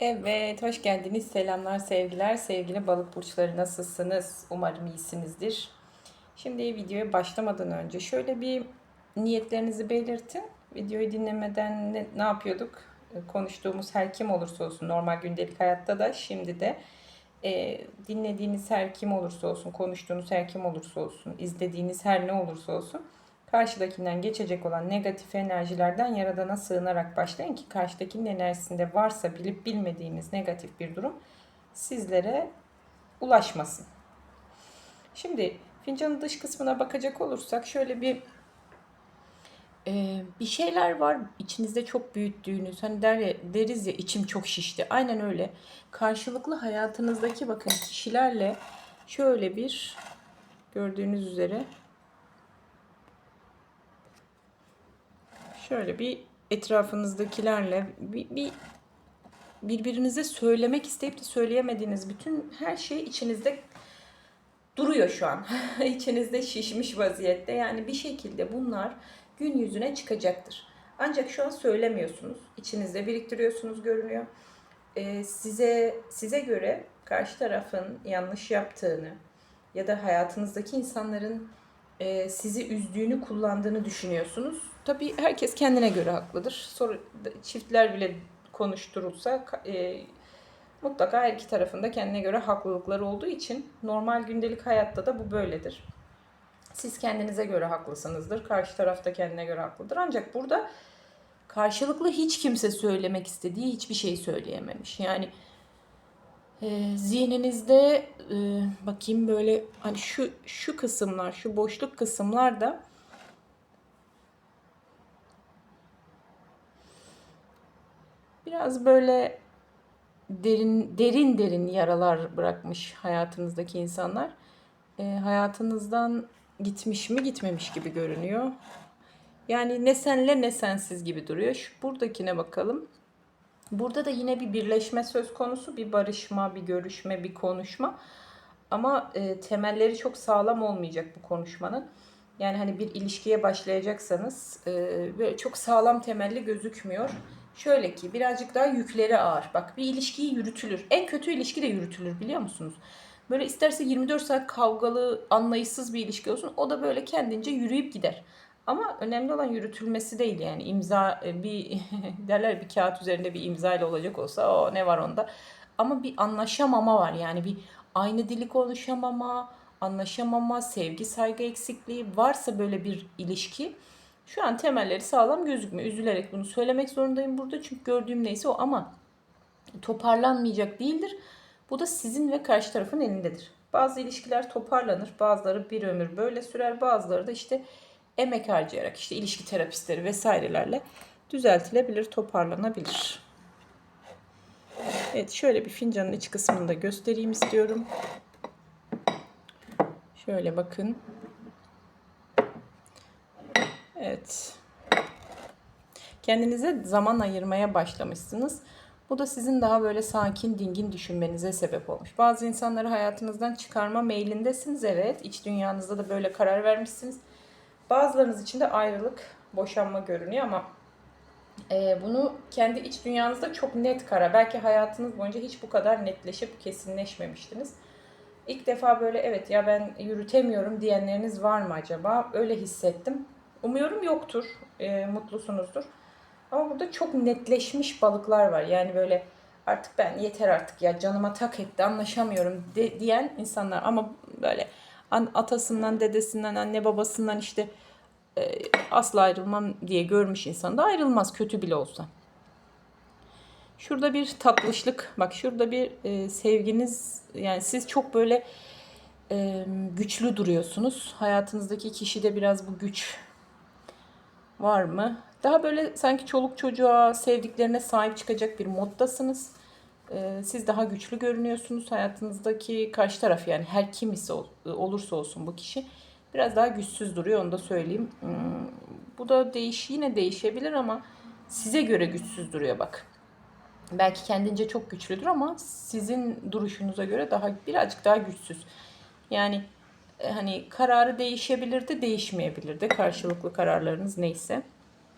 Evet, hoş geldiniz. Selamlar, sevgiler. Sevgili balık burçları nasılsınız? Umarım iyisinizdir. Şimdi videoya başlamadan önce şöyle bir niyetlerinizi belirtin. Videoyu dinlemeden ne, ne yapıyorduk? E, Konuştuğumuz her kim olursa olsun, normal gündelik hayatta da şimdi de e, dinlediğiniz her kim olursa olsun, konuştuğunuz her kim olursa olsun, izlediğiniz her ne olursa olsun karşıdakinden geçecek olan negatif enerjilerden yaradana sığınarak başlayın ki karşıdakinin enerjisinde varsa bilip bilmediğiniz negatif bir durum sizlere ulaşmasın. Şimdi fincanın dış kısmına bakacak olursak şöyle bir e, bir şeyler var içinizde çok büyüttüğünüz hani der ya, deriz ya içim çok şişti. Aynen öyle. Karşılıklı hayatınızdaki bakın kişilerle şöyle bir gördüğünüz üzere şöyle bir etrafınızdakilerle bir, bir birbirinize söylemek isteyip de söyleyemediğiniz bütün her şey içinizde duruyor şu an. İçinizde şişmiş vaziyette. Yani bir şekilde bunlar gün yüzüne çıkacaktır. Ancak şu an söylemiyorsunuz. İçinizde biriktiriyorsunuz görünüyor. Ee, size size göre karşı tarafın yanlış yaptığını ya da hayatınızdaki insanların e, sizi üzdüğünü kullandığını düşünüyorsunuz. Tabii herkes kendine göre haklıdır. Sonra çiftler bile konuşturulsa e, mutlaka her iki tarafında kendine göre haklılıkları olduğu için normal gündelik hayatta da bu böyledir. Siz kendinize göre haklısınızdır. Karşı tarafta kendine göre haklıdır. Ancak burada karşılıklı hiç kimse söylemek istediği hiçbir şey söyleyememiş. Yani e, zihninizde e, bakayım böyle hani şu şu kısımlar, şu boşluk kısımlarda biraz böyle derin derin derin yaralar bırakmış hayatınızdaki insanlar. E, hayatınızdan gitmiş mi gitmemiş gibi görünüyor. Yani ne senle ne sensiz gibi duruyor. Şu buradakine bakalım. Burada da yine bir birleşme söz konusu, bir barışma, bir görüşme, bir konuşma. Ama e, temelleri çok sağlam olmayacak bu konuşmanın. Yani hani bir ilişkiye başlayacaksanız e, çok sağlam temelli gözükmüyor. Şöyle ki birazcık daha yükleri ağır. Bak bir ilişkiyi yürütülür. En kötü ilişki de yürütülür biliyor musunuz? Böyle isterse 24 saat kavgalı, anlayışsız bir ilişki olsun. O da böyle kendince yürüyüp gider. Ama önemli olan yürütülmesi değil yani imza e, bir derler bir kağıt üzerinde bir imza ile olacak olsa o ne var onda. Ama bir anlaşamama var yani bir aynı dili konuşamama, anlaşamama, sevgi saygı eksikliği varsa böyle bir ilişki şu an temelleri sağlam gözükmüyor. Üzülerek bunu söylemek zorundayım burada çünkü gördüğüm neyse o ama toparlanmayacak değildir. Bu da sizin ve karşı tarafın elindedir. Bazı ilişkiler toparlanır, bazıları bir ömür böyle sürer, bazıları da işte emek harcayarak işte ilişki terapistleri vesairelerle düzeltilebilir, toparlanabilir. Evet şöyle bir fincanın iç kısmını da göstereyim istiyorum. Şöyle bakın. Evet. Kendinize zaman ayırmaya başlamışsınız. Bu da sizin daha böyle sakin, dingin düşünmenize sebep olmuş. Bazı insanları hayatınızdan çıkarma meylindesiniz. Evet, iç dünyanızda da böyle karar vermişsiniz. Bazılarınız için de ayrılık, boşanma görünüyor ama e, bunu kendi iç dünyanızda çok net karar. Belki hayatınız boyunca hiç bu kadar netleşip kesinleşmemiştiniz. İlk defa böyle evet ya ben yürütemiyorum diyenleriniz var mı acaba? Öyle hissettim. Umuyorum yoktur, e, mutlusunuzdur. Ama burada çok netleşmiş balıklar var. Yani böyle artık ben yeter artık ya canıma tak etti anlaşamıyorum de, diyen insanlar. Ama böyle atasından, dedesinden, anne babasından işte e, asla ayrılmam diye görmüş insan da ayrılmaz kötü bile olsa. Şurada bir tatlışlık, bak şurada bir e, sevginiz, yani siz çok böyle e, güçlü duruyorsunuz. Hayatınızdaki kişide biraz bu güç var mı? Daha böyle sanki çoluk çocuğa, sevdiklerine sahip çıkacak bir moddasınız. Ee, siz daha güçlü görünüyorsunuz. Hayatınızdaki karşı taraf yani her kim ise olursa olsun bu kişi biraz daha güçsüz duruyor onu da söyleyeyim. Hmm, bu da değiş yine değişebilir ama size göre güçsüz duruyor bak. Belki kendince çok güçlüdür ama sizin duruşunuza göre daha birazcık daha güçsüz. Yani e, hani kararı değişebilir de değişmeyebilir de karşılıklı kararlarınız neyse.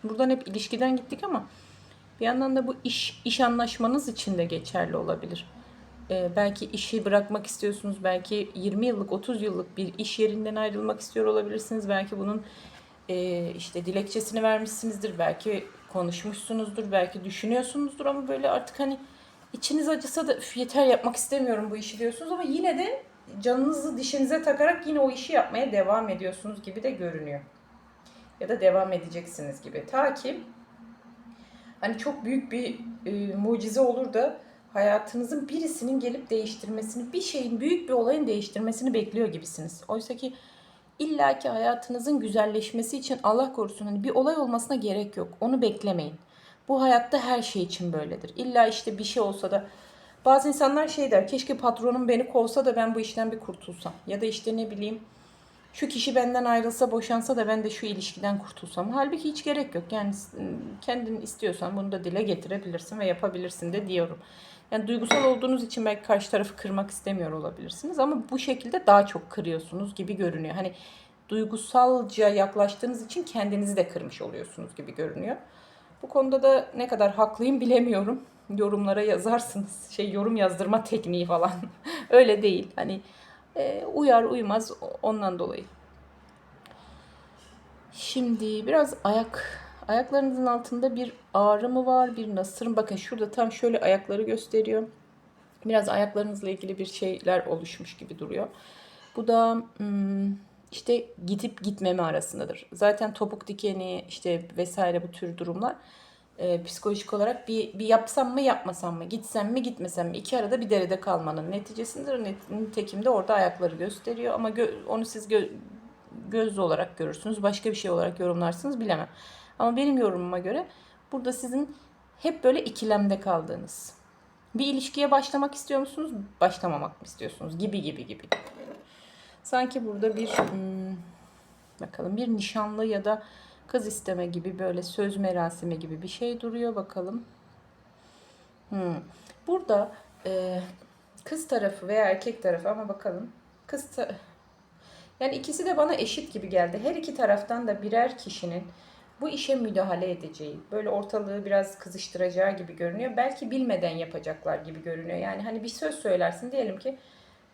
Buradan hep ilişkiden gittik ama Bir yandan da bu iş iş anlaşmanız için de geçerli olabilir. Ee, belki işi bırakmak istiyorsunuz. Belki 20 yıllık, 30 yıllık bir iş yerinden ayrılmak istiyor olabilirsiniz. Belki bunun e, işte dilekçesini vermişsinizdir. Belki konuşmuşsunuzdur. Belki düşünüyorsunuzdur ama böyle artık hani içiniz acısa da "Üf, yeter yapmak istemiyorum bu işi diyorsunuz ama yine de canınızı dişinize takarak yine o işi yapmaya devam ediyorsunuz gibi de görünüyor. Ya da devam edeceksiniz gibi. Ta ki hani çok büyük bir e, mucize olur da hayatınızın birisinin gelip değiştirmesini, bir şeyin, büyük bir olayın değiştirmesini bekliyor gibisiniz. Oysa ki illaki hayatınızın güzelleşmesi için Allah korusun hani bir olay olmasına gerek yok. Onu beklemeyin. Bu hayatta her şey için böyledir. İlla işte bir şey olsa da bazı insanlar şey der. Keşke patronum beni kovsa da ben bu işten bir kurtulsam. Ya da işte ne bileyim şu kişi benden ayrılsa, boşansa da ben de şu ilişkiden kurtulsam. Halbuki hiç gerek yok. Yani kendin istiyorsan bunu da dile getirebilirsin ve yapabilirsin de diyorum. Yani duygusal olduğunuz için belki karşı tarafı kırmak istemiyor olabilirsiniz ama bu şekilde daha çok kırıyorsunuz gibi görünüyor. Hani duygusalca yaklaştığınız için kendinizi de kırmış oluyorsunuz gibi görünüyor. Bu konuda da ne kadar haklıyım bilemiyorum. Yorumlara yazarsınız. Şey yorum yazdırma tekniği falan. Öyle değil. Hani e, uyar uymaz ondan dolayı. Şimdi biraz ayak ayaklarınızın altında bir ağrı mı var, bir nasır mı? Bakın şurada tam şöyle ayakları gösteriyor. Biraz ayaklarınızla ilgili bir şeyler oluşmuş gibi duruyor. Bu da hmm, işte gidip gitmeme arasındadır. Zaten topuk dikeni işte vesaire bu tür durumlar e, psikolojik olarak bir, bir yapsam mı yapmasam mı, gitsem mi gitmesem mi iki arada bir derede kalmanın neticesindir. Net- Nitekim de orada ayakları gösteriyor ama gö- onu siz gö- göz olarak görürsünüz. Başka bir şey olarak yorumlarsınız bilemem. Ama benim yorumuma göre burada sizin hep böyle ikilemde kaldığınız. Bir ilişkiye başlamak istiyor musunuz? Başlamamak mı istiyorsunuz? Gibi gibi gibi. Sanki burada bir hmm, bakalım bir nişanlı ya da kız isteme gibi böyle söz merasimi gibi bir şey duruyor bakalım. Hmm. Burada e, kız tarafı veya erkek tarafı ama bakalım. Kız ta- yani ikisi de bana eşit gibi geldi. Her iki taraftan da birer kişinin bu işe müdahale edeceği, böyle ortalığı biraz kızıştıracağı gibi görünüyor. Belki bilmeden yapacaklar gibi görünüyor. Yani hani bir söz söylersin diyelim ki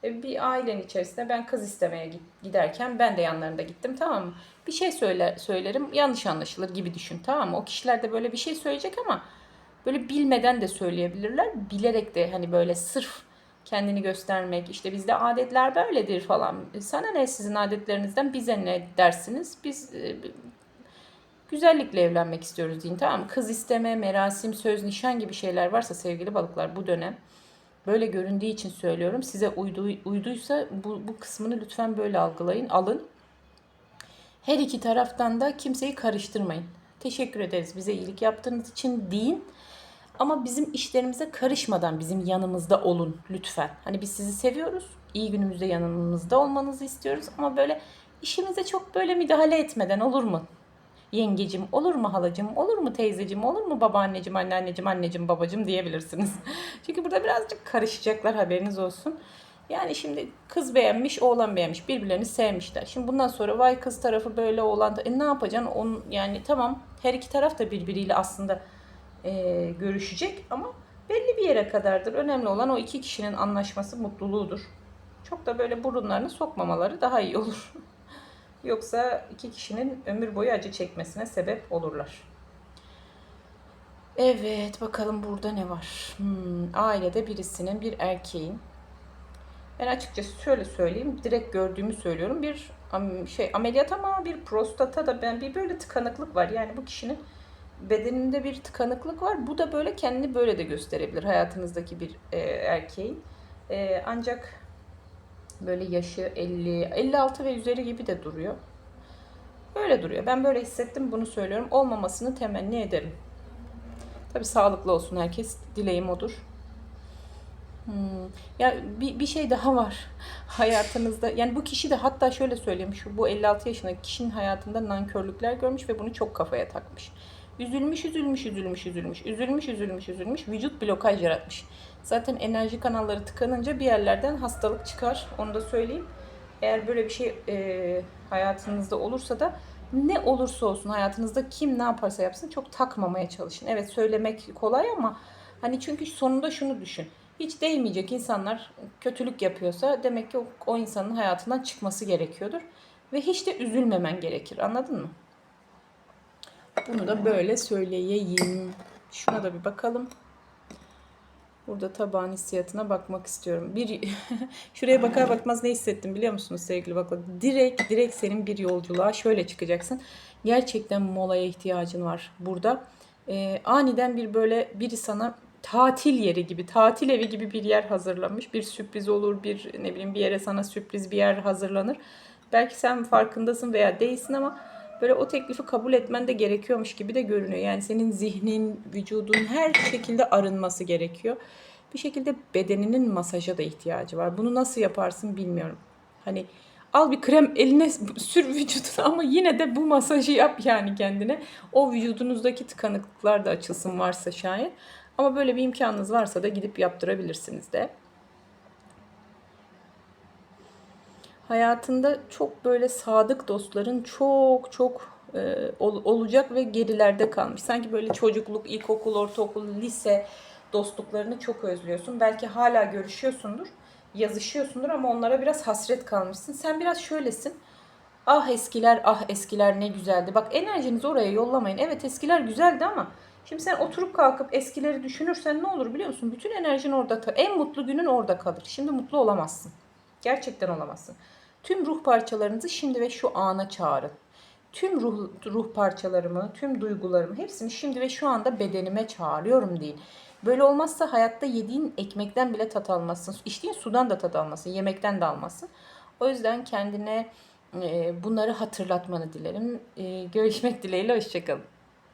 bir ailenin içerisinde ben kız istemeye giderken ben de yanlarında gittim tamam mı? Bir şey söyler, söylerim yanlış anlaşılır gibi düşün tamam mı? O kişiler de böyle bir şey söyleyecek ama böyle bilmeden de söyleyebilirler. Bilerek de hani böyle sırf kendini göstermek işte bizde adetler böyledir falan. E, Sana ne sizin adetlerinizden bize ne dersiniz? Biz e, güzellikle evlenmek istiyoruz deyin tamam mı? Kız isteme, merasim, söz, nişan gibi şeyler varsa sevgili balıklar bu dönem böyle göründüğü için söylüyorum. Size uydu, uyduysa bu, bu kısmını lütfen böyle algılayın, alın. Her iki taraftan da kimseyi karıştırmayın. Teşekkür ederiz bize iyilik yaptığınız için deyin. Ama bizim işlerimize karışmadan bizim yanımızda olun lütfen. Hani biz sizi seviyoruz. İyi günümüzde yanımızda olmanızı istiyoruz. Ama böyle işimize çok böyle müdahale etmeden olur mu? Yengecim, olur mu halacım, olur mu teyzecim, olur mu babaannecim, anneannecim, annecim, babacım diyebilirsiniz. Çünkü burada birazcık karışacaklar haberiniz olsun. Yani şimdi kız beğenmiş, oğlan beğenmiş. Birbirlerini sevmişler. Şimdi bundan sonra vay kız tarafı böyle oğlan da e ne yapacaksın? Onun, yani tamam her iki taraf da birbiriyle aslında e, görüşecek ama belli bir yere kadardır. Önemli olan o iki kişinin anlaşması, mutluluğudur. Çok da böyle burunlarını sokmamaları daha iyi olur. Yoksa iki kişinin ömür boyu acı çekmesine sebep olurlar. Evet, bakalım burada ne var? Hmm, ailede birisinin, bir erkeğin ben açıkçası şöyle söyleyeyim, direkt gördüğümü söylüyorum. Bir şey ameliyat ama bir prostata da ben bir böyle tıkanıklık var. Yani bu kişinin bedeninde bir tıkanıklık var. Bu da böyle kendini böyle de gösterebilir hayatınızdaki bir e, erkeğin. E, ancak böyle yaşı 50, 56 ve üzeri gibi de duruyor. Böyle duruyor. Ben böyle hissettim bunu söylüyorum. Olmamasını temenni ederim. Tabii sağlıklı olsun herkes. Dileğim odur. Hmm. Ya bir, bir şey daha var hayatınızda. Yani bu kişi de hatta şöyle söyleyeyim. Şu bu 56 yaşındaki kişinin hayatında nankörlükler görmüş ve bunu çok kafaya takmış. Üzülmüş, üzülmüş, üzülmüş, üzülmüş, üzülmüş, üzülmüş, üzülmüş. Vücut blokaj yaratmış. Zaten enerji kanalları tıkanınca bir yerlerden hastalık çıkar. Onu da söyleyeyim. Eğer böyle bir şey e, hayatınızda olursa da Ne olursa olsun hayatınızda kim ne yaparsa yapsın çok takmamaya çalışın. Evet söylemek kolay ama hani çünkü sonunda şunu düşün. Hiç değmeyecek insanlar kötülük yapıyorsa demek ki o, o insanın hayatından çıkması gerekiyordur. Ve hiç de üzülmemen gerekir. Anladın mı? Bunu da böyle söyleyeyim. Şuna da bir bakalım. Burada tabağın hissiyatına bakmak istiyorum. Bir şuraya bakar bakmaz ne hissettim biliyor musunuz sevgili bakla? Direkt direkt senin bir yolculuğa şöyle çıkacaksın. Gerçekten molaya ihtiyacın var burada. Ee, aniden bir böyle biri sana tatil yeri gibi, tatil evi gibi bir yer hazırlamış. Bir sürpriz olur, bir ne bileyim bir yere sana sürpriz bir yer hazırlanır. Belki sen farkındasın veya değilsin ama böyle o teklifi kabul etmen de gerekiyormuş gibi de görünüyor. Yani senin zihnin, vücudun her şekilde arınması gerekiyor. Bir şekilde bedeninin masaja da ihtiyacı var. Bunu nasıl yaparsın bilmiyorum. Hani al bir krem eline sür vücuduna ama yine de bu masajı yap yani kendine. O vücudunuzdaki tıkanıklıklar da açılsın varsa şayet. Ama böyle bir imkanınız varsa da gidip yaptırabilirsiniz de. Hayatında çok böyle sadık dostların çok çok e, ol, olacak ve gerilerde kalmış. Sanki böyle çocukluk, ilkokul, ortaokul, lise dostluklarını çok özlüyorsun. Belki hala görüşüyorsundur, yazışıyorsundur ama onlara biraz hasret kalmışsın. Sen biraz şöylesin. Ah eskiler, ah eskiler ne güzeldi. Bak enerjinizi oraya yollamayın. Evet eskiler güzeldi ama şimdi sen oturup kalkıp eskileri düşünürsen ne olur biliyor musun? Bütün enerjin orada, en mutlu günün orada kalır. Şimdi mutlu olamazsın. Gerçekten olamazsın. Tüm ruh parçalarınızı şimdi ve şu ana çağırın. Tüm ruh, ruh parçalarımı, tüm duygularımı hepsini şimdi ve şu anda bedenime çağırıyorum deyin. Böyle olmazsa hayatta yediğin ekmekten bile tat almazsın. İçtiğin sudan da tat almasın, yemekten de almasın. O yüzden kendine bunları hatırlatmanı dilerim. Görüşmek dileğiyle, hoşçakalın.